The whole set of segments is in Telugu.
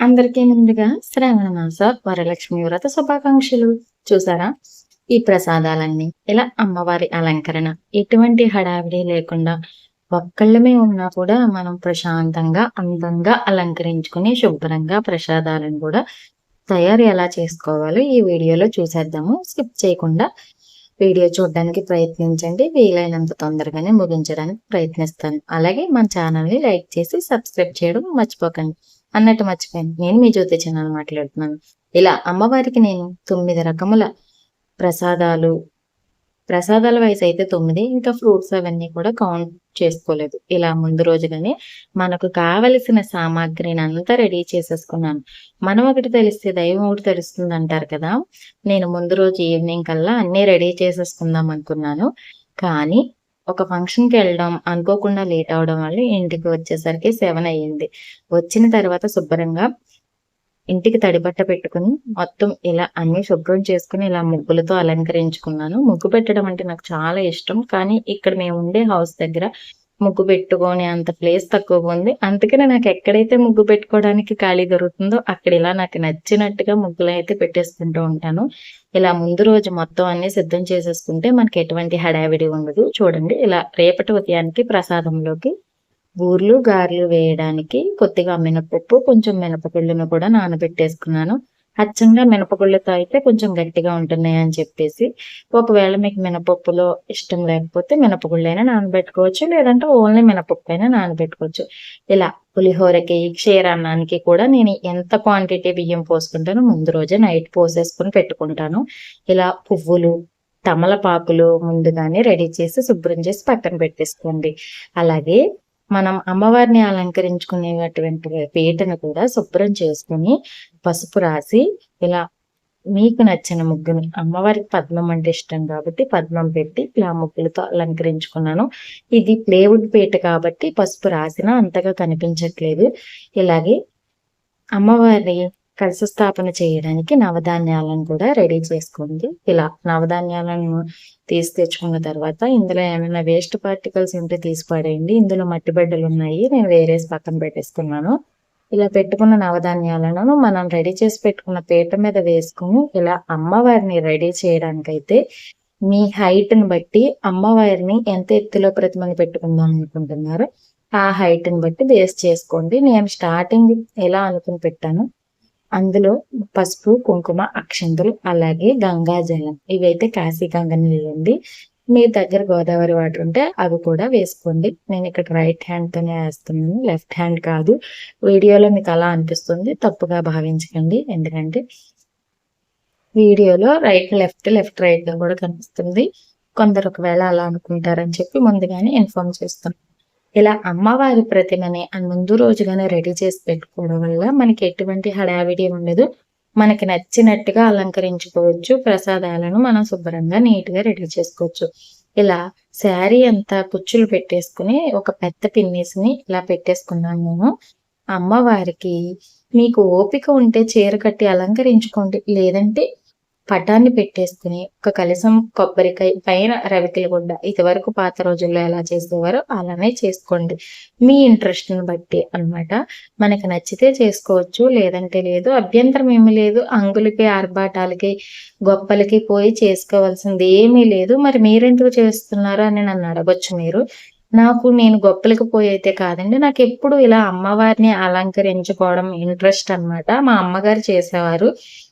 అందరికీ ముందుగా శ్రావణ మాస వరలక్ష్మి వ్రత శుభాకాంక్షలు. చూసారా? ఈ ప్రసాదాలన్నీ ఇలా అమ్మవారి అలంకరణ. ఎటువంటి హడావిడి లేకుండా ఒక్కళ్ళమే ఉన్నా కూడా మనం ప్రశాంతంగా అందంగా అలంకరించుకుని శుభ్రంగా ప్రసాదాలను కూడా తయారు ఎలా చేసుకోవాలో ఈ వీడియోలో చూసేద్దాము. స్కిప్ చేయకుండా వీడియో చూడడానికి ప్రయత్నించండి. వీలైనంత తొందరగానే ముగించడానికి ప్రయత్నిస్తాను. అలాగే మన ఛానల్ని లైక్ చేసి సబ్స్క్రైబ్ చేయడం మర్చిపోకండి. అన్నట్టు మర్చిపోయాను. నేను మీ జ్యోతి ఛానల్ మాట్లాడుతున్నాను. ఇలా అమ్మవారికి నేను తొమ్మిది రకముల ప్రసాదాలు ప్రసాదాల వయసు అయితే తొమ్మిది ఇంకా ఫ్రూట్స్ అవన్నీ కూడా కౌంట్ చేసుకోలేదు. ఇలా ముందు రోజుగానే మనకు కావలసిన సామాగ్రిని అంతా రెడీ చేసేసుకున్నాను. మనం ఒకటి తెలిస్తే దైవం ఒకటి తెలుస్తుంది అంటారు కదా. నేను ముందు రోజు ఈవినింగ్ కల్లా అన్నీ రెడీ చేసేసుకుందాం అనుకున్నాను. కానీ ఒక ఫంక్షన్కి వెళ్ళడం అనుకోకుండా లేట్ అవడం వల్ల ఇంటికి వచ్చేసరికి సెవెన్ అయ్యింది. వచ్చిన తర్వాత శుభ్రంగా ఇంటికి తడిబట్ట పెట్టుకుని మొత్తం ఇలా అన్ని శుభ్రం చేసుకుని ఇలా ముగ్గులతో అలంకరించుకున్నాను. ముగ్గు పెట్టడం అంటే నాకు చాలా ఇష్టం. కానీ ఇక్కడ మేము ఉండే హౌస్ దగ్గర ముగ్గు పెట్టుకొని అంత ప్లేస్ తక్కువగా ఉంది. అందుకనే నాకు ఎక్కడైతే ముగ్గు పెట్టుకోవడానికి ఖాళీ దొరుకుతుందో అక్కడ ఇలా నాకు నచ్చినట్టుగా ముగ్గులు అయితే పెట్టేసుకుంటూ ఉంటాను. ఇలా ముందు రోజు మొత్తం అన్ని సిద్ధం చేసేసుకుంటే మనకి ఎటువంటి హడావిడి ఉండదు. చూడండి ఇలా రేపటి ఉదయానికి ప్రసాదంలోకి బూర్లు గారెలు వేయడానికి కొద్దిగా మినపప్పు కొంచెం మినపగుళ్ళను కూడా నానబెట్టేసుకున్నాను. అచ్చంగా మినపగుళ్ళతో అయితే కొంచెం గట్టిగా ఉంటున్నాయి అని చెప్పేసి ఒకవేళ మీకు మినపప్పులో ఇష్టం లేకపోతే మినపగుళ్ళైనా నానబెట్టుకోవచ్చు లేదంటే ఓన్లీ మినపప్పు అయినా నానబెట్టుకోవచ్చు. ఇలా పులిహోరకి క్షీరాన్నానికి కూడా నేను ఎంత క్వాంటిటీ బియ్యం పోసుకుంటానో ముందు రోజే నైట్ పోసేసుకుని పెట్టుకుంటాను. ఇలా పువ్వులు తమలపాకులు ముందుగానే రెడీ చేసి శుభ్రం చేసి పక్కన పెట్టేసుకోండి. అలాగే మనం అమ్మవారిని అలంకరించుకునేటువంటి పీటను కూడా శుభ్రం చేసుకుని పసుపు రాసి ఇలా మీకు నచ్చిన ముగ్గుని అమ్మవారికి పద్మం అంటే ఇష్టం కాబట్టి పద్మం పెట్టి ఇలా ముగ్గులతో అలంకరించుకున్నాను. ఇది ప్లేవుడ్ పీట కాబట్టి పసుపు రాసిన అంతగా కనిపించట్లేదు. ఇలాగే అమ్మవారి కలశ స్థాపన చేయడానికి నవధాన్యాలను కూడా రెడీ చేసుకోండి. ఇలా నవధాన్యాలను తీసి తెచ్చుకున్న తర్వాత ఇందులో ఏమైనా వేస్ట్ పార్టికల్స్ ఉంటే తీసి పడేయండి. ఇందులో మట్టి బిడ్డలు ఉన్నాయి. నేను వేరేసి పక్కన పెట్టేసుకున్నాను. ఇలా పెట్టుకున్న నవధాన్యాలను మనం రెడీ చేసి పెట్టుకున్న పీట మీద వేసుకుని ఇలా అమ్మవారిని రెడీ చేయడానికైతే మీ హైట్ని బట్టి అమ్మవారిని ఎంత ఎత్తులో ప్రతిమని పెట్టుకుందాం అనుకుంటున్నారో ఆ హైట్ని బట్టి బేస్ చేసుకోండి. నేను స్టార్టింగ్ ఎలా అనుకుని పెట్టాను అందులో పసుపు కుంకుమ అక్షంతులు అలాగే గంగాజలం. ఇవైతే కాశీ గంగ నీళ్ళండి. మీ దగ్గర గోదావరి వాటర్ ఉంటే అవి కూడా వేసుకోండి. నేను ఇక్కడ రైట్ హ్యాండ్ తోనే వేస్తున్నాను. లెఫ్ట్ హ్యాండ్ కాదు. వీడియోలో మీకు అలా అనిపిస్తుంది. తప్పుగా భావించకండి. ఎందుకంటే వీడియోలో రైట్ లెఫ్ట్ లెఫ్ట్ రైట్గా కూడా కనిపిస్తుంది. కొందరు ఒకవేళ అలా అనుకుంటారని చెప్పి ముందుగానే ఇన్ఫార్మ్ చేస్తున్నాను. ఇలా అమ్మవారి ప్రతిమని ముందు రోజుగానే రెడీ చేసి పెట్టుకోవడం వల్ల మనకి ఎటువంటి హడావిడి ఉండదు. మనకి నచ్చినట్టుగా అలంకరించుకోవచ్చు. ప్రసాదాలను మనం శుభ్రంగా నీట్గా రెడీ చేసుకోవచ్చు. ఇలా శారీ అంతా కుచ్చులు పెట్టేసుకుని ఒక పెద్ద పిన్నిస్ని ఇలా పెట్టేసుకున్నాను నేను. అమ్మవారికి మీకు ఓపిక ఉంటే చీర కట్టి అలంకరించుకోండి. లేదంటే పటాన్ని పెట్టేసుకుని ఒక కలసం కొబ్బరికాయ పైన రవికిల గుడ్డ ఇదివరకు పాత రోజుల్లో ఎలా చేసేవారో అలానే చేసుకోండి. మీ ఇంట్రెస్ట్ని బట్టి అనమాట మనకి నచ్చితే చేసుకోవచ్చు లేదంటే లేదు. అభ్యంతరం ఏమీ లేదు. అంగులకి ఆర్భాటాలకి గొప్పలకి పోయి చేసుకోవాల్సింది ఏమీ లేదు. మరి మీరెందుకు చేస్తున్నారు అని నన్ను అడగొచ్చు మీరు. నాకు నేను గొప్పలకు పోయి అయితే కాదండి. నాకు ఎప్పుడు ఇలా అమ్మవారిని అలంకరించుకోవడం ఇంట్రెస్ట్ అనమాట మా అమ్మగారు చేసేవారు.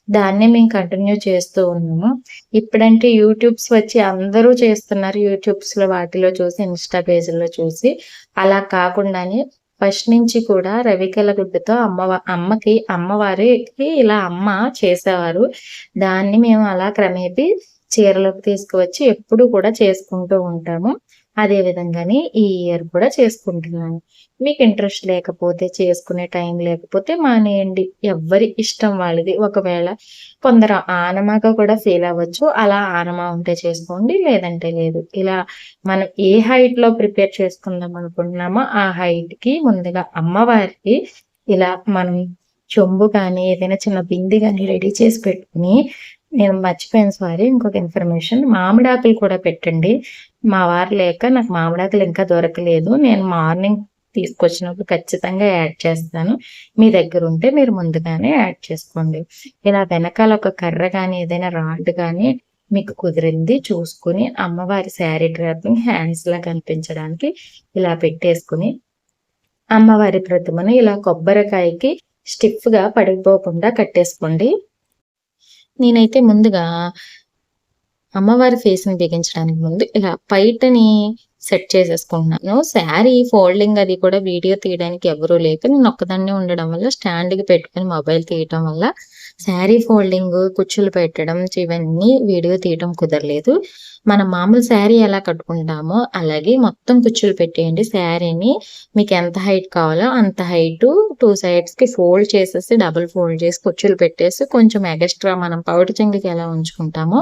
దాన్ని మేము కంటిన్యూ చేస్తూ ఉన్నాము. ఇప్పుడంటే యూట్యూబ్స్ వచ్చి అందరూ చేస్తున్నారు. యూట్యూబ్స్లో వాటిలో చూసి ఇన్స్టా పేజీల్లో చూసి. అలా కాకుండానే ఫస్ట్ నుంచి కూడా రవికల గుడ్డతో అమ్మ అమ్మకి అమ్మవారికి ఇలా అమ్మ చేసేవారు. దాన్ని మేము అలా క్రమేపీ చీరలోకి తీసుకువచ్చి ఎప్పుడు కూడా చేసుకుంటూ ఉంటాము. అదే విధంగానే ఈ ఇయర్ కూడా చేసుకుంటున్నాను. మీకు ఇంట్రెస్ట్ లేకపోతే చేసుకునే టైం లేకపోతే మానేయండి. ఎవ్వరి ఇష్టం వాళ్ళది. ఒకవేళ కొందరు ఆనమాగా కూడా ఫీల్ అవ్వచ్చు. అలా ఆనమా ఉంటే చేసుకోండి లేదంటే లేదు. ఇలా మనం ఏ హైట్లో ప్రిపేర్ చేసుకుందాం అనుకుంటున్నామో ఆ హైట్కి ముందుగా అమ్మవారికి ఇలా మనం చెంబు కానీ ఏదైనా చిన్న బింది కానీ రెడీ చేసి పెట్టుకుని నేను మర్చిపోయాను సారీ ఇంకొక ఇన్ఫర్మేషన్ మామిడాకులు కూడా పెట్టండి. మా వారు లేక నాకు మామిడాకులు ఇంకా దొరకలేదు. నేను మార్నింగ్ తీసుకొచ్చినప్పుడు ఖచ్చితంగా యాడ్ చేస్తాను. మీ దగ్గర ఉంటే మీరు ముందుగానే యాడ్ చేసుకోండి. ఇలా వెనకాల ఒక కర్ర కానీ ఏదైనా రాడ్ కానీ మీకు కుదిరింది చూసుకుని అమ్మవారి శారీ డ్రాపింగ్ హ్యాండ్స్ లా కనిపించడానికి ఇలా పెట్టేసుకుని అమ్మవారి ప్రతిమను ఇలా కొబ్బరికాయకి స్టిఫ్గా పడిపోకుండా కట్టేసుకోండి. నేనైతే ముందుగా అమ్మవారి ఫేస్ని బిగించడానికి ముందు ఇలా పైటని సెట్ చేసేసుకుంటున్నాను. శారీ ఫోల్డింగ్ అది కూడా వీడియో తీయడానికి ఎవరూ లేక నేను ఒక్కదాన్నే ఉండడం వల్ల స్టాండ్కి పెట్టుకుని మొబైల్ తీయటం వల్ల శారీ ఫోల్డింగ్ కుచ్చులు పెట్టడం ఇవన్నీ వీడియో తీయటం కుదరలేదు. మనం మామూలు శారీ ఎలా కట్టుకుంటామో అలాగే మొత్తం కుచ్చులు పెట్టేయండి. శారీని మీకు ఎంత హైట్ కావాలో అంత హైట్ టూ సైడ్స్కి ఫోల్డ్ చేసేసి డబుల్ ఫోల్డ్ చేసి కుచ్చులు పెట్టేసి కొంచెం ఎగస్ట్రా మనం పౌడర్ చెంగుకి ఎలా ఉంచుకుంటామో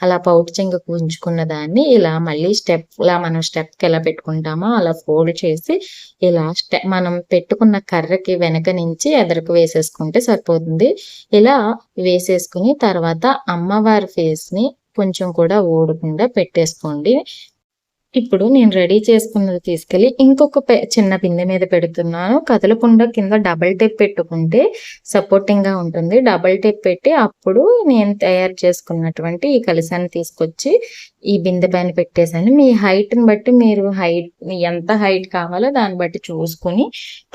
అలా పౌటి చెంగుకు ఉంచుకున్న దాన్ని ఇలా మళ్ళీ స్టెప్ ఇలా మనం స్టెప్కి ఎలా పెట్టుకుంటామో అలా ఫోల్డ్ చేసి ఇలా స్టె మనం పెట్టుకున్న కర్రకి వెనక నుంచి ఎదరకు వేసేసుకుంటే సరిపోతుంది. ఇలా వేసేసుకుని తర్వాత అమ్మవారి ఫేస్ని కొంచెం కూడా ఊడకుండా పెట్టేసుకోండి. ఇప్పుడు నేను రెడీ చేసుకున్నది తీసుకెళ్ళి ఇంకొక చిన్న బిందె మీద పెడుతున్నాను. కదలకుండా కింద డబల్ టేప్ పెట్టుకుంటే సపోర్టింగ్గా ఉంటుంది. డబల్ టేప్ పెట్టి అప్పుడు నేను తయారు చేసుకున్నటువంటి ఈ కలిసాన్ని తీసుకొచ్చి ఈ బిందె పైన పెట్టేశాను. మీ హైట్ని బట్టి మీరు హైట్ ఎంత హైట్ కావాలో దాన్ని బట్టి చూసుకుని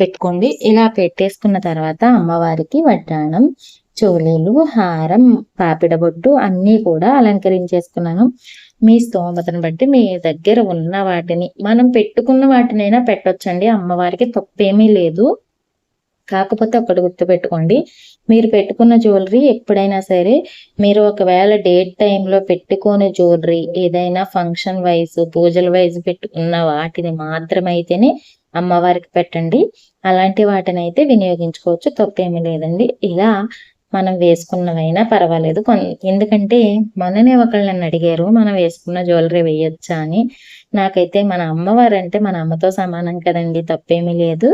పెట్టుకోండి. ఇలా పెట్టేసుకున్న తర్వాత అమ్మవారికి వడ్డాణం చోలీలు హారం పాపిడబొట్టు అన్నీ కూడా అలంకరించేసుకున్నాను. మీ స్తోమతను బట్టి మీ దగ్గర ఉన్న వాటిని మనం పెట్టుకున్న వాటినైనా పెట్టొచ్చండి. అమ్మవారికి తప్పేమీ లేదు. కాకపోతే ఒకటి గుర్తుపెట్టుకోండి. మీరు పెట్టుకున్న జ్యువెలరీ ఎప్పుడైనా సరే మీరు ఒకవేళ డేట్ టైంలో పెట్టుకునే జ్యువెలరీ ఏదైనా ఫంక్షన్ వైజ్ పూజల వైజ్ పెట్టుకున్న వాటిని మాత్రమైతేనే అమ్మవారికి పెట్టండి. అలాంటి వాటిని అయితే వినియోగించుకోవచ్చు. తప్పేమీ లేదండి. ఇలా మనం వేసుకున్నవైనా పర్వాలేదు. ఎందుకంటే మననే ఒకళ్ళు నన్ను అడిగారు మనం వేసుకున్న జ్యువెలరీ వేయొచ్చా అని. నాకైతే మన అమ్మవారు అంటే మన అమ్మతో సమానం కదండి తప్పేమీ లేదు.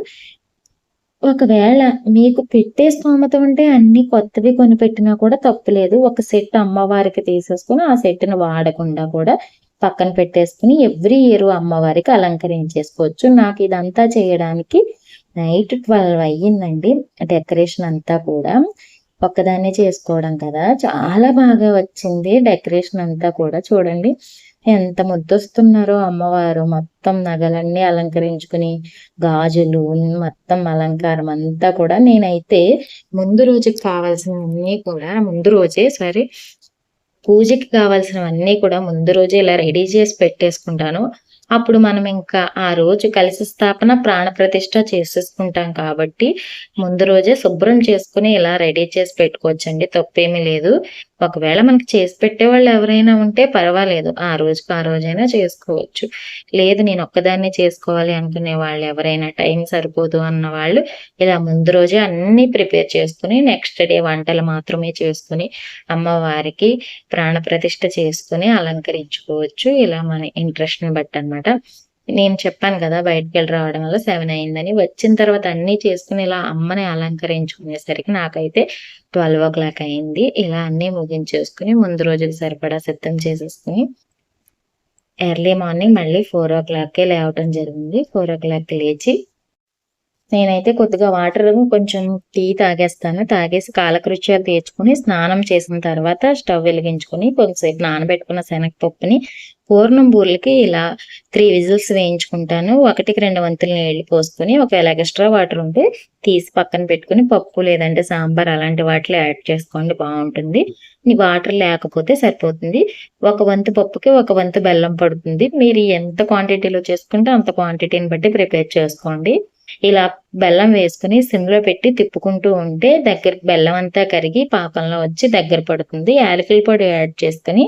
ఒకవేళ మీకు పెట్టే స్తోమత ఉంటే అన్ని కొత్తవి కొనిపెట్టినా కూడా తప్పులేదు ఒక సెట్ అమ్మవారికి తీసేసుకుని ఆ సెట్ను వాడకుండా కూడా పక్కన పెట్టేసుకుని ఎవ్రీ ఇయర్ అమ్మవారికి అలంకరించేసుకోవచ్చు. నాకు ఇదంతా చేయడానికి నైట్ ట్వెల్వ్ అయ్యిందండి డెకరేషన్ అంతా కూడా. ఒక్కదాన్ని చేసుకోవడం కదా. చాలా బాగా వచ్చింది డెకరేషన్ అంతా కూడా. చూడండి ఎంత ముద్దొస్తున్నారో అమ్మవారు. మొత్తం నగలన్నీ అలంకరించుకుని గాజులు మొత్తం అలంకారం అంతా కూడా. నేనైతే ముందు రోజుకి కావాల్సినవన్నీ కూడా ముందు రోజే సరే పూజకి కావాల్సినవన్నీ కూడా ముందు రోజే ఇలా రెడీ చేసి పెట్టేసుకుంటాను. అప్పుడు మనం ఇంకా ఆ రోజు కలిసి స్థాపన ప్రాణ ప్రతిష్ట చేసేసుకుంటాం కాబట్టి ముందు రోజే శుభ్రం చేసుకుని ఇలా రెడీ చేసి పెట్టుకోవచ్చండి. తప్పేమీ లేదు. ఒకవేళ మనకి చేసి పెట్టే వాళ్ళు ఎవరైనా ఉంటే పర్వాలేదు. ఆ రోజుకి ఆ రోజైనా చేసుకోవచ్చు. లేదు నేను ఒక్కదాన్నే చేసుకోవాలి అనుకునే వాళ్ళు ఎవరైనా టైం సరిపోదు అన్న వాళ్ళు ఇలా ముందు రోజే అన్ని ప్రిపేర్ చేసుకుని నెక్స్ట్ డే వంటలు మాత్రమే చేసుకుని అమ్మవారికి ప్రాణ ప్రతిష్ట చేసుకుని అలంకరించుకోవచ్చు. ఇలా మన ఇంట్రెస్ట్ని బట్టి అనమాట నేను చెప్పాను కదా బయటకు వెళ్ళి రావడం వల్ల సెవెన్ అయిందని. వచ్చిన తర్వాత అన్నీ చేసుకుని ఇలా అమ్మని అలంకరించుకునేసరికి నాకైతే ట్వెల్వ్ ఓ క్లాక్ అయింది. ఇలా అన్నీ ముగించేసుకుని ముందు రోజుకి సరిపడా సిద్ధం చేసేసుకుని ఎర్లీ మార్నింగ్ మళ్ళీ ఫోర్ ఓ క్లాక్కే లేవటం జరిగింది. ఫోర్ ఓ క్లాక్ లేచి నేనైతే కొద్దిగా వాటర్ కొంచెం టీ తాగేస్తాను. తాగేసి కాలకృత్యాలు తీర్చుకుని స్నానం చేసిన తర్వాత స్టవ్ వెలిగించుకుని కొంచెంసేపు నానబెట్టుకున్న శనగపప్పుని పూర్ణం బూర్లకి ఇలా త్రీ విజిల్స్ వేయించుకుంటాను. ఒకటికి రెండు వంతులు నీళ్ళు పోసుకొని ఒకవేళ ఎక్స్ట్రా వాటర్ ఉంటే తీసి పక్కన పెట్టుకుని పప్పు లేదంటే సాంబార్ అలాంటి వాటిలో యాడ్ చేసుకోండి బాగుంటుంది. వాటర్ లేకపోతే సరిపోతుంది. ఒక వంతు పప్పుకి ఒక వంతు బెల్లం పడుతుంది. మీరు ఎంత క్వాంటిటీలో చేసుకుంటే అంత క్వాంటిటీని బట్టి ప్రిపేర్ చేసుకోండి. ఇలా బెల్లం వేసుకుని సిమ్లో పెట్టి తిప్పుకుంటూ ఉంటే దగ్గర బెల్లం అంతా కరిగి పాకంలో వచ్చి దగ్గర పడుతుంది. యాలకుల పొడి యాడ్ చేసుకుని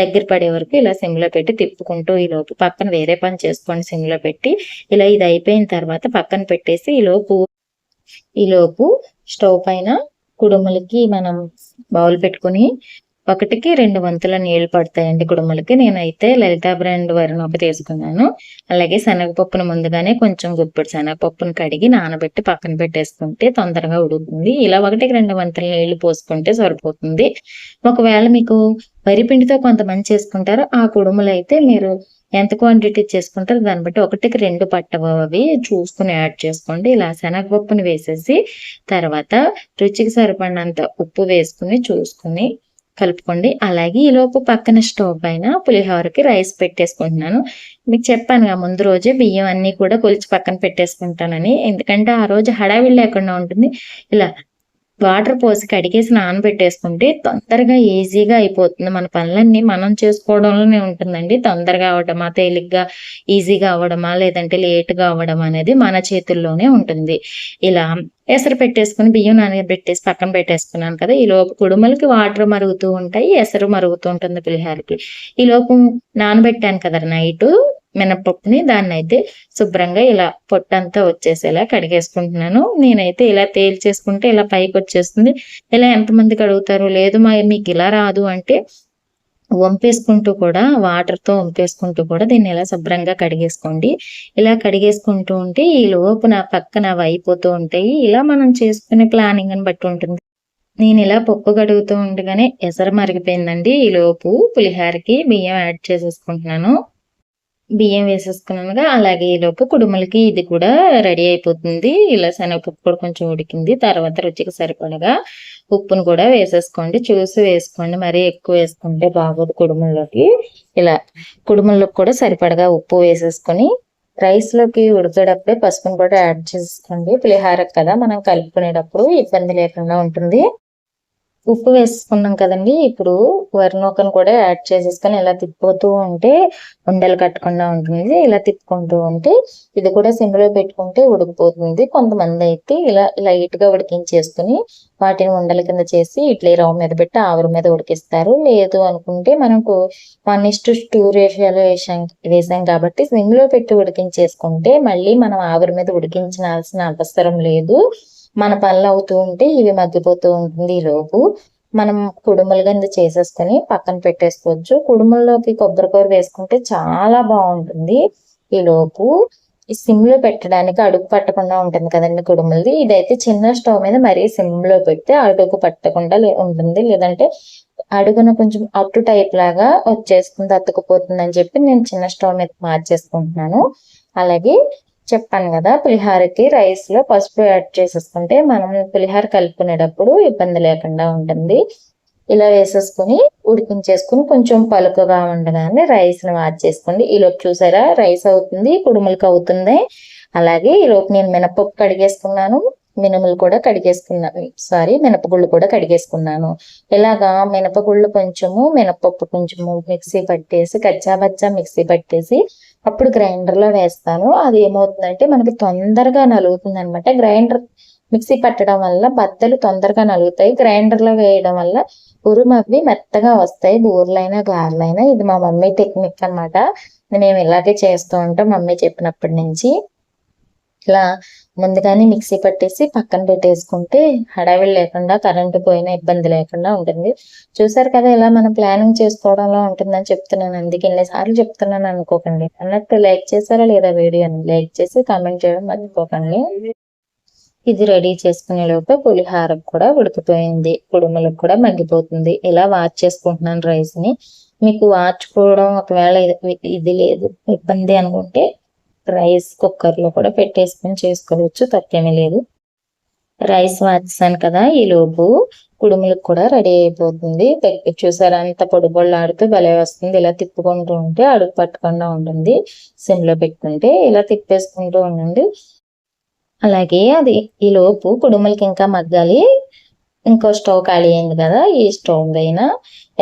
దగ్గర పడే వరకు ఇలా సిమ్లో పెట్టి తిప్పుకుంటూ ఈ లోపు పక్కన వేరే పని చేసుకోండి సిమ్లో పెట్టి. ఇలా ఇది అయిపోయిన తర్వాత పక్కన పెట్టేసి ఈ లోపు స్టవ్ పైన కుడుములకి మనం బౌల్ పెట్టుకుని ఒకటికి రెండు వంతుల నీళ్ళు పడతాయండి కుడుములకి నేనైతే లలిత బ్రాండ్ వరినొప్పి తీసుకున్నాను. అలాగే శనగపప్పును ముందుగానే కొంచెం గుప్పెడు శనగపప్పును కడిగి నానబెట్టి పక్కన పెట్టేసుకుంటే తొందరగా ఉడుకుతుంది. ఇలా ఒకటికి రెండు వంతుల నీళ్ళు పోసుకుంటే సరిపోతుంది. ఒకవేళ మీకు వరి పిండితో కొంతమంది చేసుకుంటారు ఆ కుడుములు అయితే మీరు ఎంత క్వాంటిటీ చేసుకుంటారో దాన్ని బట్టి ఒకటికి రెండు పట్టవు అవి చూసుకుని యాడ్ చేసుకోండి. ఇలా శనగపప్పుని వేసేసి తర్వాత రుచికి సరిపడినంత ఉప్పు వేసుకుని చూసుకుని కలుపుకోండి. అలాగే ఈలోపు పక్కన స్టవ్ పైన పులిహోరకి రైస్ పెట్టేసుకుంటున్నాను. మీకు చెప్పాను ముందు రోజే బియ్యం అన్ని కూడా కొలిచి పక్కన పెట్టేసుకుంటానని. ఎందుకంటే ఆ రోజు హడావిడి లేకుండా ఉంటుంది. ఇలా వాటర్ పోసి కడిగేసి నానబెట్టేసుకుంటే తొందరగా ఈజీగా అయిపోతుంది. మన పనులన్నీ మనం చేసుకోవడంలోనే ఉంటుందండి. తొందరగా అవడమా తేలిగ్గా ఈజీగా అవ్వడమా లేదంటే లేట్గా అవ్వడం అనేది మన చేతుల్లోనే ఉంటుంది. ఇలా ఎసరు పెట్టేసుకుని బియ్యం నానబెట్టేసి పక్కన పెట్టేసుకున్నాను కదా ఈ లోపు కుడుమలకి వాటర్ మరుగుతూ ఉంటాయి ఎసరు మరుగుతూ ఉంటుంది పులిహారకి ఈ లోపు నానబెట్టాను కదా నైట్. మినపప్పుని దాన్ని అయితే శుభ్రంగా ఇలా పొట్టంతా వచ్చేసేలా కడిగేసుకుంటున్నాను. నేనైతే ఇలా తేల్చేసుకుంటే ఇలా పైకి వచ్చేస్తుంది ఇలా ఎంతమంది కడుగుతారు లేదు మా మీకు ఇలా రాదు అంటే వంపేసుకుంటూ కూడా వాటర్తో వంపేసుకుంటూ కూడా దీన్ని ఇలా శుభ్రంగా కడిగేసుకోండి. ఇలా కడిగేసుకుంటూ ఉంటే ఈ లోపు నా పక్కన అవి అయిపోతూ ఉంటాయి. ఇలా మనం చేసుకునే ప్లానింగ్ అని బట్టి ఉంటుంది. నేను ఇలా పప్పు కడుగుతూ ఉండగానే ఎసరు మరిగిపోయిందండి. ఈ లోపు పులిహారకి బియ్యం యాడ్ చేసేసుకుంటున్నాను. బియ్యం వేసేసుకున్నానుగా అలాగే ఈలోపు కుడుములకి ఇది కూడా రెడీ అయిపోతుంది. ఇలా శనగపప్పు కూడా కొంచెం ఉడికింది. తర్వాత రుచికి సరిపడగా ఉప్పును కూడా వేసేసుకోండి. చూసి వేసుకోండి. మరీ ఎక్కువ వేసుకుంటే బాగోదు కుడుముల్లోకి. ఇలా కుడుముల్లోకి కూడా సరిపడగా ఉప్పు వేసేసుకొని రైస్లోకి ఉడికేటప్పుడే పసుపును కూడా యాడ్ చేసుకోండి. పులిహార కదా మనం కలుపుకునేటప్పుడు ఇబ్బంది లేకుండా ఉంటుంది. ఉప్పు వేసుకున్నాం కదండి. ఇప్పుడు వరినూకను కూడా యాడ్ చేసేసుకొని ఇలా తిప్పుతూ ఉంటే ఉండలు కట్టకుండా ఉంటుంది. ఇలా తిప్పుకుంటూ ఉంటే ఇది కూడా సిమ్లో పెట్టుకుంటే ఉడికిపోతుంది. కొంతమంది అయితే ఇలా లైట్గా ఉడికించేసుకుని వాటిని ఉండల కింద చేసి ఇట్లా రవ్వ మీద పెట్టి ఆవిరి మీద ఉడికిస్తారు. లేదు అనుకుంటే మనకు వన్ ఇస్ట్ టూ రేషియోలో వేసాం వేసాం కాబట్టి సిమ్లో పెట్టి ఉడికించేసుకుంటే మళ్ళీ మనం ఆవిరి మీద ఉడికించాల్సిన అవసరం లేదు. మన పనులు అవుతూ ఉంటే ఇవి మగ్గిపోతూ ఉంటుంది ఈ లోపు. మనం కుడుములు కింద చేసేసుకొని పక్కన పెట్టేసుకోవచ్చు. కుడుముల్లోకి కొబ్బరికూర వేసుకుంటే చాలా బాగుంటుంది ఈ లోపు. ఈ పెట్టడానికి అడుగు పట్టకుండా ఉంటుంది కదండి కుడుములది. ఇదైతే చిన్న స్టవ్ మీద మరీ సిమ్లో పెడితే అడుగు పట్టకుండా ఉంటుంది. లేదంటే అడుగున కొంచెం అట్టు టైప్ లాగా వచ్చేస్తుంది అతుకుపోతుంది అని చెప్పి నేను చిన్న స్టవ్ మీద మార్చేసుకుంటున్నాను. అలాగే చెప్పాను కదా పులిహారకి రైస్లో పసుపు యాడ్ చేసేసుకుంటే మనం పులిహార కలుపుకునేటప్పుడు ఇబ్బంది లేకుండా ఉంటుంది. ఇలా వేసేసుకుని ఉడికించేసుకుని కొంచెం పలుకగా ఉండగానే రైస్ని వాచ్ చేసుకోండి ఈలోపు చూసారా రైస్ అవుతుంది కుడుములకి అవుతుంది. అలాగే ఈలోపు నేను మినపప్పు కడిగేసుకున్నాను మినుములు కూడా కడిగేసుకున్నాను. సారీ మినపగుళ్ళు కూడా కడిగేసుకున్నాను. ఇలాగా మినపగుళ్ళు కొంచెము మినపప్పు కొంచెము మిక్సీ పట్టేసి కచ్చాబచ్చా మిక్సీ పట్టేసి అప్పుడు గ్రైండర్లో వేస్తాను. అది ఏమవుతుందంటే మనకి తొందరగా నలుగుతుంది అనమాట గ్రైండర్ మిక్సీ పట్టడం వల్ల బద్దలు తొందరగా నలుగుతాయి. గ్రైండర్లో వేయడం వల్ల ఉరుమవి మెత్తగా వస్తాయి. బూర్లైనా గారెలైనా. ఇది మా మమ్మీ టెక్నిక్ అనమాట మేము ఇలాగే చేస్తూ ఉంటాం మమ్మీ చెప్పినప్పటి నుంచి. ఇలా ముందుగానే మిక్సీ పట్టేసి పక్కన పెట్టేసుకుంటే హడావిడి లేకుండా కరెంటు పోయినా ఇబ్బంది లేకుండా ఉంటుంది. చూసారు కదా ఇలా మనం ప్లానింగ్ చేసుకోవడంలో ఉంటుందని చెప్తున్నాను. అందుకే ఎన్నిసార్లు చెప్తున్నాను అనుకోకండి. అన్నట్టు లైక్ చేశారా లేదా వీడియోని లైక్ చేసి కామెంట్ చేయడం మర్చిపోకండి. ఇది రెడీ చేసుకునే లోపే పులిహారం కూడా ఉడికిపోయింది. కుడుములకు కూడా మగ్గిపోతుంది ఇలా వాచ్ చేసుకుంటున్నాను రైస్ని మీకు వాచుకోవడం ఒకవేళ ఇది లేదు ఇబ్బంది అనుకుంటే రైస్ కుక్కర్లో కూడా పెట్టేసుకొని చేసుకోవచ్చు తప్పేమీ లేదు. రైస్ వాచేసాను కదా ఈ లోపు కుడుములకు కూడా రెడీ అయిపోతుంది. చూసారా అంత పొడిబొళ్ళాడుతూ భలే వస్తుంది. ఇలా తిప్పుకుంటూ ఉంటే అడుగు పట్టకుండా ఉంటుంది. సిమ్లో పెట్టుకుంటే ఇలా తిప్పేసుకుంటూ ఉండండి. అలాగే అది ఈ లోపు కుడుములకి ఇంకా మగ్గాలి. ఇంకో స్టవ్ ఖాళీ అయింది కదా ఈ స్టవ్ పైన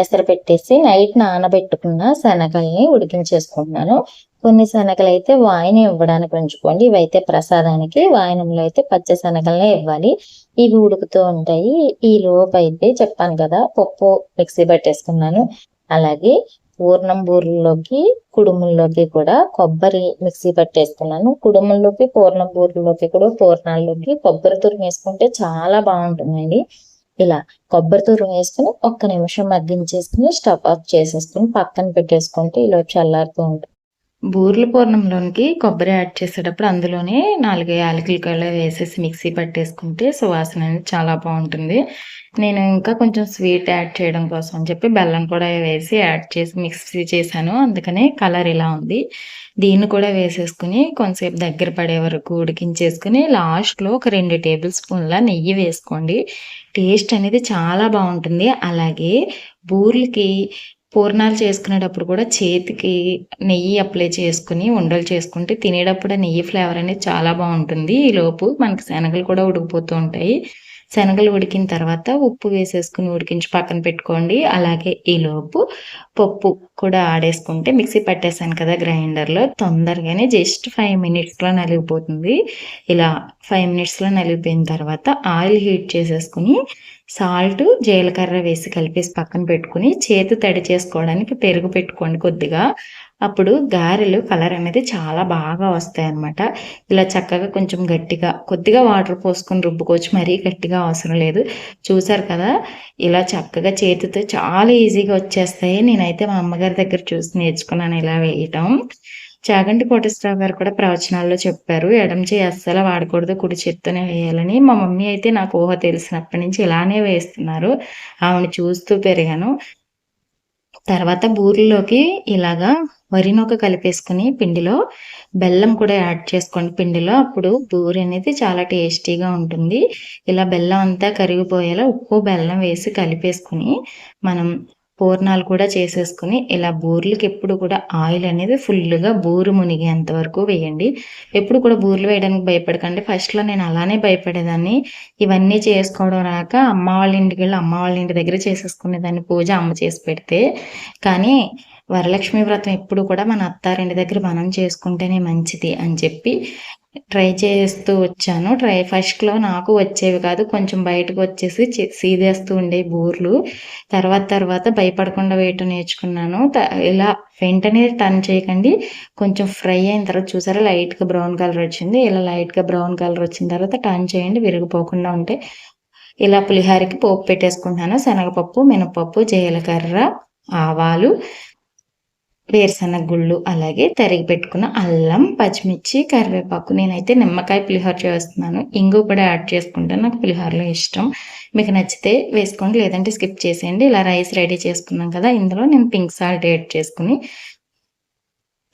ఎసరు పెట్టేసి నైట్ నానబెట్టుకున్న శనగల్ని ఉడికించేసుకుంటున్నాను. కొన్ని శనగలు అయితే వాయిని ఇవ్వడానికి ఉంచుకోండి. ఇవైతే ప్రసాదానికి వాయనంలో అయితే పచ్చ శనగలనే ఇవ్వాలి. ఇవి ఉడుకుతూ ఉంటాయి. ఈ లోపు అయితే చెప్పాను కదా పప్పు మిక్సీ పట్టేసుకున్నాను. అలాగే పూర్ణం బూరెల్లోకి కుడుముల్లోకి కూడా కొబ్బరి మిక్సీ పట్టేసుకున్నాను. కుడుముల్లోకి పూర్ణం బూరెల్లోకి కూడా పూర్ణాల్లోకి కొబ్బరి తురుము వేసుకుంటే చాలా బాగుంటుందండి. ఇలా కొబ్బరి తురుము వేసుకుని ఒక్క నిమిషం మగ్గించేసుకుని స్టవ్ ఆఫ్ చేసేసుకుని పక్కన పెట్టేసుకుంటే ఇలా చల్లారుతూ ఉంటుంది. బూర్ల పూర్ణంలోనికి కొబ్బరి యాడ్ చేసేటప్పుడు అందులోనే నాలుగు యాలకులు కూడా వేసేసి మిక్సీ పట్టేసుకుంటే సువాసన అనేది చాలా బాగుంటుంది. నేను ఇంకా కొంచెం స్వీట్ యాడ్ చేయడం కోసం అని చెప్పి బెల్లం కూడా వేసి యాడ్ చేసి మిక్సీ చేశాను. అందుకనే కలర్ ఇలా ఉంది. దీన్ని కూడా వేసేసుకుని కొంతసేపు దగ్గర పడే వరకు ఉడికించేసుకుని లాస్ట్లో ఒక రెండు టేబుల్ స్పూన్ల నెయ్యి వేసుకోండి. టేస్ట్ అనేది చాలా బాగుంటుంది. అలాగే బూర్లకి పూర్ణాలు చేసుకునేటప్పుడు కూడా చేతికి నెయ్యి అప్లై చేసుకుని ఉండలు చేసుకుంటే తినేటప్పుడు నెయ్యి ఫ్లేవర్ అనేది చాలా బాగుంటుంది. ఈ లోపు మనకి శనగలు కూడా ఉడికిపోతూ ఉంటాయి. శనగలు ఉడికిన తర్వాత ఉప్పు వేసేసుకుని ఉడికించి పక్కన పెట్టుకోండి. అలాగే ఈలోపు పప్పు కూడా ఆడేసుకుంటే మిక్సీ పట్టేసాను కదా గ్రైండర్లో తొందరగానే జస్ట్ ఫైవ్ మినిట్స్లో నలిగిపోతుంది. ఇలా ఫైవ్ మినిట్స్లో నలిగిపోయిన తర్వాత ఆయిల్ హీట్ చేసేసుకుని సాల్ట్ జీలకర్ర వేసి కలిపేసి పక్కన పెట్టుకుని చేతి తడి చేసుకోవడానికి పెరుగు పెట్టుకోండి కొద్దిగా. అప్పుడు గారెలు కలర్ అనేది చాలా బాగా వస్తాయి అన్నమాట ఇలా చక్కగా కొంచెం గట్టిగా కొద్దిగా వాటర్ పోసుకొని రుబ్బుకోవచ్చు. మరీ గట్టిగా అవసరం లేదు. చూసారు కదా? ఇలా చక్కగా చేతితో చాలా ఈజీగా వచ్చేస్తాయి. నేనైతే మా అమ్మగారి దగ్గర చూసి నేర్చుకున్నాను ఇలా వేయటం. చాగంటి కోటేశ్వరరావు గారు కూడా ప్రవచనాల్లో చెప్పారు ఎడం చేయి అస్సలు వాడకూడదు కుడి చేత్తోనే వేయాలని. మా మమ్మీ అయితే నాకు ఊహ తెలిసినప్పటి నుంచి ఇలానే వేస్తున్నారు. ఆవిడ చూస్తూ పెరిగాను. తర్వాత బూరెల్లోకి ఇలాగా వరి నూక కలిపేసుకుని పిండిలో బెల్లం కూడా యాడ్ చేసుకోండి పిండిలో. అప్పుడు బూరి అనేది చాలా టేస్టీగా ఉంటుంది. ఇలా బెల్లం అంతా కరిగిపోయేలా ఉప్పు బెల్లం వేసి కలిపేసుకుని మనం పూర్ణాలు కూడా చేసేసుకుని ఇలా బూర్లకి ఎప్పుడు కూడా ఆయిల్ అనేది ఫుల్గా బూరు మునిగేంత వరకు వేయండి. ఎప్పుడు కూడా బూర్లు వేయడానికి భయపడకండి. ఫస్ట్లో నేను అలానే భయపడేదాన్ని. ఇవన్నీ చేసుకోవడం రాక అమ్మ వాళ్ళ ఇంటికి వెళ్ళి అమ్మ వాళ్ళ ఇంటి దగ్గర చేసేసుకునేదాన్ని పూజ అమ్మ చేసి పెడితే. కానీ వరలక్ష్మి వ్రతం ఎప్పుడు కూడా మన అత్తారింటి దగ్గర మనం చేసుకుంటేనే మంచిది అని చెప్పి ట్రై చేస్తూ వచ్చాను. ట్రై ఫస్ట్లో నాకు వచ్చేవి కాదు కొంచెం బయటకు వచ్చేసి సీదేస్తూ ఉండే బోర్లు. తర్వాత తర్వాత భయపడకుండా వేయటం నేర్చుకున్నాను. ఇలా వెంటనే టర్న్ చేయకండి. కొంచెం ఫ్రై అయిన తర్వాత చూసారా లైట్గా బ్రౌన్ కలర్ వచ్చింది. ఇలా లైట్గా బ్రౌన్ కలర్ వచ్చిన తర్వాత టర్న్ చేయండి విరిగిపోకుండా ఉంటే. ఇలా పులిహారకి పోపు పెట్టేసుకుంటాను శనగపప్పు మినపప్పు జీలకర్ర ఆవాలు. వేరుశనగ గుళ్ళు అలాగే తరిగి పెట్టుకున్న అల్లం పచ్చిమిర్చి కరివేపాకు. నేనైతే నిమ్మకాయ పులిహోర చేస్తున్నాను. ఇంగు కూడా యాడ్ చేసుకుంటాను. నాకు పులిహోరలో ఇష్టం. మీకు నచ్చితే వేసుకోండి లేదంటే స్కిప్ చేసేయండి. ఇలా రైస్ రెడీ చేసుకున్నాం కదా ఇందులో నేను పింక్ సాల్ట్ యాడ్ చేసుకుని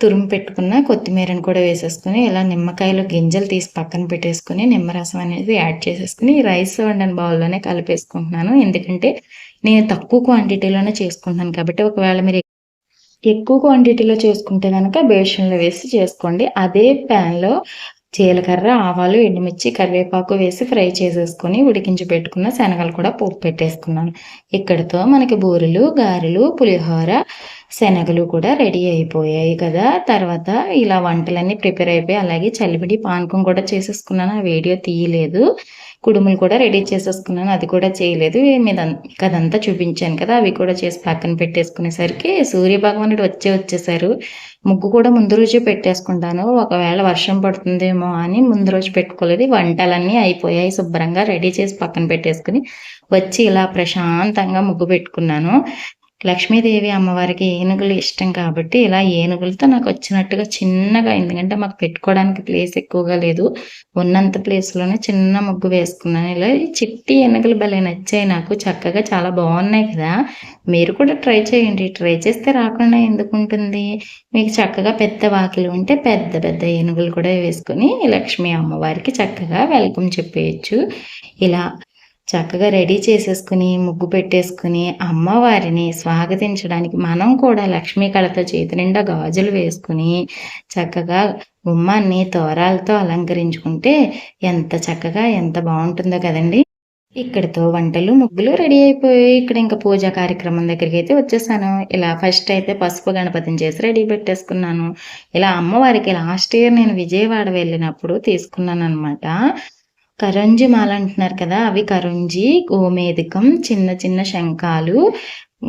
తురుము పెట్టుకున్న కొత్తిమీరని కూడా వేసేసుకుని ఇలా నిమ్మకాయలో గింజలు తీసి పక్కన పెట్టేసుకుని నిమ్మరసం అనేది యాడ్ చేసేసుకుని రైస్ వండని బౌల్లోనే కలిపేసుకుంటున్నాను. ఎందుకంటే నేను తక్కువ క్వాంటిటీలోనే చేసుకుంటున్నాను కాబట్టి ఒకవేళ మీరు ఎక్కువ క్వాంటిటీలో చేసుకుంటే కనుక బేషన్లో వేసి చేసుకోండి. అదే ప్యాన్లో జీలకర్ర ఆవాలు ఎండుమిర్చి కరివేపాకు వేసి ఫ్రై చేసేసుకొని ఉడికించి పెట్టుకున్న శనగలు కూడా పోపు పెట్టేసుకున్నాను. ఇక్కడితో మనకి బూరెలు గారెలు పులిహోర శనగలు కూడా రెడీ అయిపోయాయి కదా. తర్వాత ఇలా వంటలన్నీ ప్రిపేర్ అయిపోయి అలాగే చలిపిడి పానకం కూడా చేసేసుకున్నాను. ఆ వీడియో తీయలేదు. కుడుములు కూడా రెడీ చేసేసుకున్నాను. అది కూడా చేయలేదు. మీద అదంతా చూపించాను కదా. అవి కూడా చేసి పక్కన పెట్టేసుకునేసరికి సూర్య భగవానుడు వచ్చే వచ్చేసారు. ముగ్గు కూడా ముందు రోజు పెట్టేసుకుంటాను. ఒకవేళ వర్షం పడుతుందేమో అని ముందు రోజు పెట్టుకోలేదు. వంటలన్నీ అయిపోయాయి. శుభ్రంగా రెడీ చేసి పక్కన పెట్టేసుకుని వచ్చి ఇలా ప్రశాంతంగా ముగ్గు పెట్టుకున్నాను. లక్ష్మీదేవి అమ్మవారికి ఏనుగులు ఇష్టం కాబట్టి ఇలా ఏనుగులతో నాకు వచ్చినట్టుగా చిన్నగా ఎందుకంటే మాకు పెట్టుకోవడానికి ప్లేస్ ఎక్కువగా లేదు. ఉన్నంత ప్లేస్లోనే చిన్న ముగ్గు వేసుకున్నాను. ఇలా చిట్టి ఏనుగులు భలే నచ్చాయి నాకు. చక్కగా చాలా బాగున్నాయి కదా. మీరు కూడా ట్రై చేయండి. ట్రై చేస్తే రాకుండా ఎందుకు ఉంటుంది? మీకు చక్కగా పెద్ద వాకిలు ఉంటే పెద్ద పెద్ద ఏనుగులు కూడా వేసుకొని లక్ష్మీ అమ్మవారికి చక్కగా వెల్కమ్ చెప్పేయచ్చు. ఇలా చక్కగా రెడీ చేసేసుకుని ముగ్గు పెట్టేసుకుని అమ్మవారిని స్వాగతించడానికి మనం కూడా లక్ష్మీ కళతో చేతి నిండా గాజులు వేసుకుని చక్కగా గుమ్మాన్ని తోరాలతో అలంకరించుకుంటే ఎంత చక్కగా ఎంత బాగుంటుందో కదండి. ఇక్కడితో వంటలు ముగ్గులు రెడీ అయిపోయి ఇక్కడ ఇంకా పూజా కార్యక్రమం దగ్గరికి అయితే వచ్చేసాను. ఇలా ఫస్ట్ అయితే పసుపు గణపతిని చేసి రెడీ పెట్టేసుకున్నాను. ఇలా అమ్మవారికి లాస్ట్ ఇయర్ నేను విజయవాడ వెళ్ళినప్పుడు తీసుకున్నాను అనమాట కరంజి మాల అంటున్నారు కదా అవి కరంజి గోమేధికం చిన్న చిన్న శంఖాలు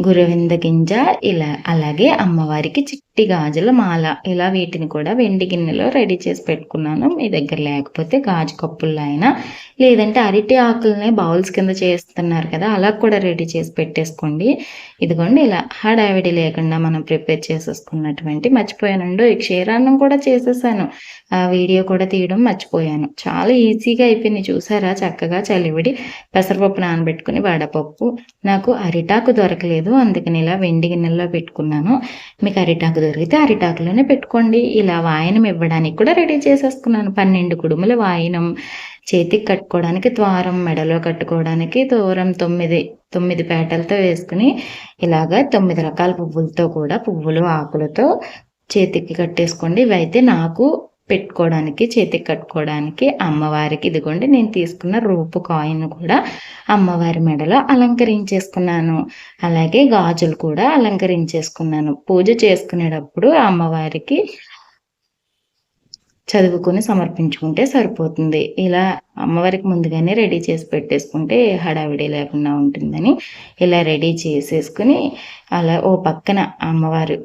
గురవింద గింజ ఇలా అలాగే అమ్మవారికి చిట్టి గాజుల మాల. ఇలా వీటిని కూడా వెండి గిన్నెలో రెడీ చేసి పెట్టుకున్నాను. మీ దగ్గర లేకపోతే గాజు కప్పుల్లో అయినా లేదంటే అరటి ఆకులనే బౌల్స్ కింద చేస్తున్నారు కదా అలా కూడా రెడీ చేసి పెట్టేసుకోండి. ఇదిగోండి ఇలా హడావిడి లేకుండా మనం ప్రిపేర్ చేసేసుకున్నటువంటి మర్చిపోయానండి ఈ క్షీరాన్నం కూడా చేసేసాను. ఆ వీడియో కూడా తీయడం మర్చిపోయాను. చాలా ఈజీగా అయిపోయింది చూసారా? చక్కగా చలివిడి పెసరపప్పు నానబెట్టుకుని వడపప్పు. నాకు అరిటాకు దొరకలేదు. అందుకని ఇలా వెండి గిన్నెల్లో పెట్టుకున్నాను. మీకు అరిటాకు దొరికితే అరిటాకులోనే పెట్టుకోండి. ఇలా వాయనం ఇవ్వడానికి కూడా రెడీ చేసేసుకున్నాను. పన్నెండు కుడుముల వాయనం చేతికి కట్టుకోవడానికి ద్వారం మెడలో కట్టుకోవడానికి దూరం తొమ్మిది తొమ్మిది పేటలతో వేసుకుని ఇలాగ తొమ్మిది రకాల పువ్వులతో కూడా పువ్వులు ఆకులతో చేతికి కట్టేసుకోండి. ఇవైతే నాకు పెట్టుకోవడానికి చేతికి కట్టుకోవడానికి అమ్మవారికి ఇదిగోండి నేను తీసుకున్న రూపు కాయిన్ కూడా అమ్మవారి మెడలో అలంకరించేసుకున్నాను. అలాగే గాజులు కూడా అలంకరించేసుకున్నాను. పూజ చేసుకునేటప్పుడు అమ్మవారికి చదువుకొని సమర్పించుకుంటే సరిపోతుంది. ఇలా అమ్మవారికి ముందుగానే రెడీ చేసి పెట్టేసుకుంటే హడావిడి లేకుండా ఉంటుందని ఇలా రెడీ చేసేసుకుని అలా ఓ పక్కన అమ్మవారు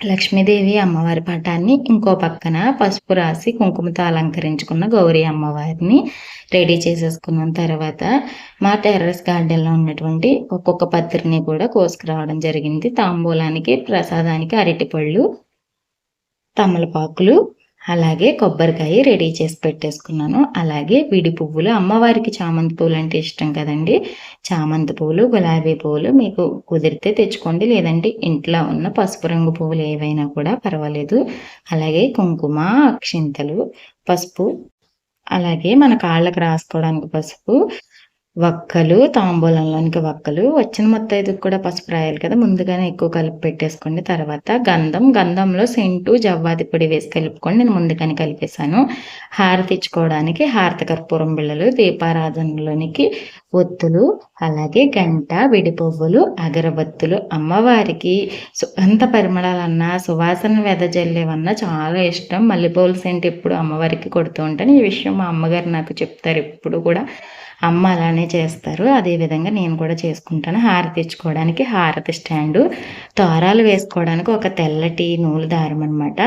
లక్ష్మీదేవి అమ్మవారి పటాన్ని ఇంకో పక్కన పసుపు రాసి కుంకుమతో అలంకరించుకున్న గౌరీ అమ్మవారిని రెడీ చేసేసుకున్న. తర్వాత మా టెర్రస్ గార్డెన్లో ఉన్నటువంటి ఒక్కొక్క పత్రిని కూడా కోసుకురావడం జరిగింది. తాంబూలానికి ప్రసాదానికి అరటిపళ్ళు తమలపాకులు అలాగే కొబ్బరికాయ రెడీ చేసి పెట్టేసుకున్నాను. అలాగే విడి పువ్వులు అమ్మవారికి చామంతి పువ్వులు అంటే ఇష్టం కదండి. చామంతి పువ్వులు గులాబీ పువ్వులు మీకు కుదిరితే తెచ్చుకోండి. లేదంటే ఇంట్లో ఉన్న పసుపు రంగు పువ్వులు ఏవైనా కూడా పర్వాలేదు. అలాగే కుంకుమ అక్షింతలు పసుపు అలాగే మన కాళ్ళకు రాసుకోవడానికి పసుపు వక్కలు తాంబూలంలోనికి వక్కలు. వచ్చిన మొత్తం ఇది కూడా పసుపు రాయాలి కదా. ముందుగానే ఎక్కువ కలిపి పెట్టేసుకోండి. తర్వాత గంధం. గంధంలో సెంటు జవ్వాది పొడి వేసి కలుపుకొని నేను ముందుగానే కలిపేశాను. హారతి ఇచ్చుకోవడానికి హారతి కర్పూరం బిళ్ళలు దీపారాధనలోనికి ఒత్తులు అలాగే గంట విడి పువ్వులు అగరబత్తులు. అమ్మవారికి సుగంధ పరిమళాలన్నా సువాసన వెదజల్లేవన్నా చాలా ఇష్టం. మల్లెపూల సెంట్ ఎప్పుడు అమ్మవారికి కొడుతూ ఉంటాను. ఈ విషయం మా అమ్మగారు నాకు చెప్తారు ఎప్పుడు కూడా. అమ్మ అలానే చేస్తారు. అదేవిధంగా నేను కూడా చేసుకుంటాను. హారతి తెచ్చుకోవడానికి హారతి స్టాండు. తోరాలు వేసుకోవడానికి ఒక తెల్లటి నూలు దారం అనమాట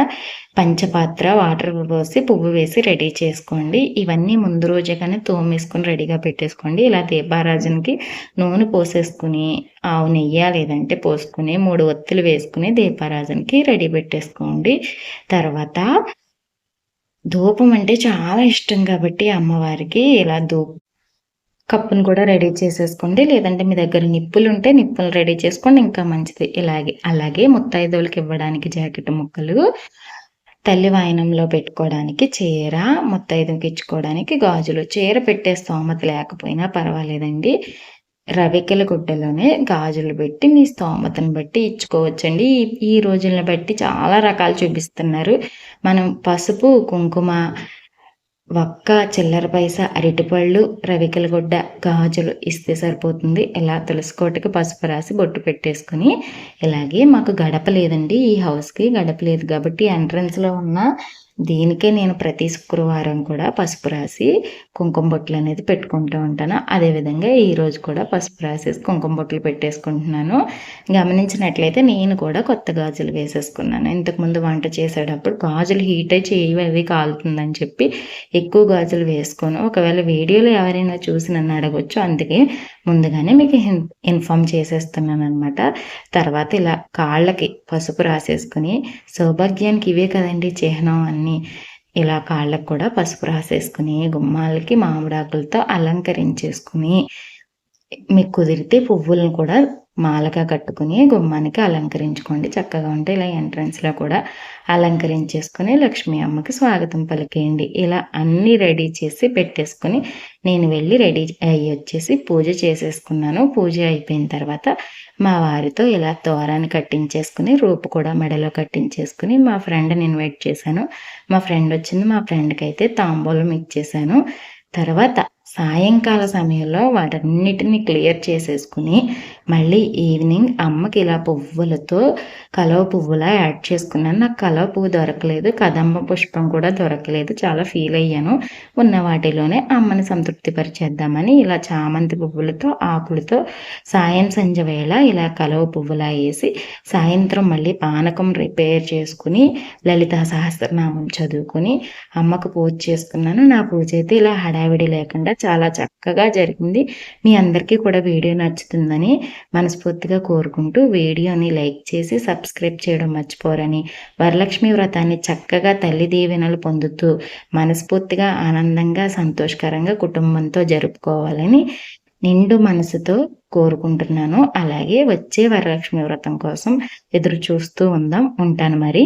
పంచపాత్ర వాటర్ పోసి పువ్వు వేసి రెడీ చేసుకోండి. ఇవన్నీ ముందు రోజే కానీ తోమేసుకొని రెడీగా పెట్టేసుకోండి. ఇలా దీపారాజనకి నూనె పోసేసుకుని ఆవు నెయ్యి లేదంటే పోసుకుని మూడు ఒత్తులు వేసుకుని దీపారాజనకి రెడీ పెట్టేసుకోండి. తర్వాత ధూపం అంటే చాలా ఇష్టం కాబట్టి అమ్మవారికి ఇలా ధూప్ కప్పును కూడా రెడీ చేసేసుకోండి. లేదంటే మీ దగ్గర నిప్పులు ఉంటే నిప్పులు రెడీ చేసుకోండి. ఇంకా మంచిది. ఇలాగే అలాగే ముత్తైదువులకి ఇవ్వడానికి జాకెట్ ముక్కలు తల్లి వాయనంలో పెట్టుకోవడానికి చీర ముత్తైదుకి ఇచ్చుకోవడానికి గాజులు. చీర పెట్టే స్తోమత లేకపోయినా పర్వాలేదండి. రవికెల గుడ్డలోనే గాజులు పెట్టి మీ స్తోమతను బట్టి ఇచ్చుకోవచ్చండి. ఈ రోజులను బట్టి చాలా రకాలు చూపిస్తున్నారు. మనం పసుపు కుంకుమ ఒక్క చిల్లర పైస అరటిపళ్ళు రవికలగుడ్డ గాజులు ఇస్తే సరిపోతుంది. ఇలా తులసికోటకి పసుపు రాసి బొట్టు పెట్టేసుకుని ఇలాగే మాకు గడప లేదండి. ఈ హౌస్కి గడప లేదు కాబట్టి ఎంట్రన్స్లో ఉన్న దీనికే నేను ప్రతి శుక్రవారం కూడా పసుపు రాసి కుంకుమ బొట్లు అనేది పెట్టుకుంటూ ఉంటాను. అదేవిధంగా ఈరోజు కూడా పసుపు రాసేసి కుంకుమ బొట్లు పెట్టేసుకుంటున్నాను. గమనించినట్లయితే నేను కూడా కొత్త గాజులు వేసేసుకున్నాను. ఇంతకుముందు వంట చేసేటప్పుడు గాజులు హీట్ అయి చేయి అవి కాలుతుందని చెప్పి ఎక్కువ గాజులు వేసుకోను. ఒకవేళ వీడియోలో ఎవరైనా చూసి నన్ను అడగొచ్చు. అందుకే ముందుగానే మీకు ఇన్ఫామ్ చేసేస్తున్నాను అనమాట తర్వాత ఇలా కాళ్ళకి పసుపు రాసేసుకుని సౌభాగ్యానికి ఇవే కదండి చిహ్నం అన్ని ఇలా కాళ్ళకు కూడా పసుపు రాసేసుకుని గుమ్మాలకి మామిడాకులతో అలంకరించేసుకుని మీకు కుదిరితే పువ్వులను కూడా మాలగా కట్టుకుని గుమ్మానికి అలంకరించుకోండి. చక్కగా ఉంటే ఇలా ఎంట్రన్స్లో కూడా అలంకరించేసుకుని లక్ష్మీ అమ్మకి స్వాగతం పలికేయండి. ఇలా అన్నీ రెడీ చేసి పెట్టేసుకుని నేను వెళ్ళి రెడీ అయ్యి వచ్చేసి పూజ చేసేసుకున్నాను. పూజ అయిపోయిన తర్వాత మా వారితో ఇలా తోరాన్ని కట్టించేసుకుని రూపు కూడా మెడలో కట్టించేసుకుని మా ఫ్రెండ్ని ఇన్వైట్ చేశాను. మా ఫ్రెండ్ వచ్చింది. మా ఫ్రెండ్కి అయితే తాంబూలం ఇచ్చేసాను తర్వాత సాయంకాల సమయంలో వాటన్నిటిని క్లియర్ చేసేసుకుని మళ్ళీ ఈవినింగ్ అమ్మకి ఇలా పువ్వులతో కలవ పువ్వులా యాడ్ చేసుకున్నాను. నాకు కలవ పువ్వు దొరకలేదు కదంబ పుష్పం కూడా దొరకలేదు. చాలా ఫీల్ అయ్యాను. ఉన్న వాటిలోనే అమ్మని సంతృప్తిపరిచేద్దామని ఇలా చామంతి పువ్వులతో ఆకులతో సాయం సంజ వేళ ఇలా కలవ పువ్వులా వేసి సాయంత్రం మళ్ళీ పానకం రిపేర్ చేసుకుని లలిత సహస్రనామం చదువుకుని అమ్మకు పూజ చేసుకున్నాను. నా పూజ అయితే ఇలా హడావిడి లేకుండా చాలా చక్కగా జరిగింది. మీ అందరికీ కూడా వీడియో నచ్చుతుందని మనస్ఫూర్తిగా కోరుకుంటూ వీడియోని లైక్ చేసి సబ్స్క్రైబ్ చేయడం మర్చిపోరని వరలక్ష్మి వ్రతాన్ని చక్కగా తల్లి దీవెనలు పొందుతూ మనస్ఫూర్తిగా ఆనందంగా సంతోషకరంగా కుటుంబంతో జరుపుకోవాలని నిండు మనసుతో కోరుకుంటున్నాను. అలాగే వచ్చే వరలక్ష్మి వ్రతం కోసం ఎదురు చూస్తూ ఉందాం. ఉంటాను మరి.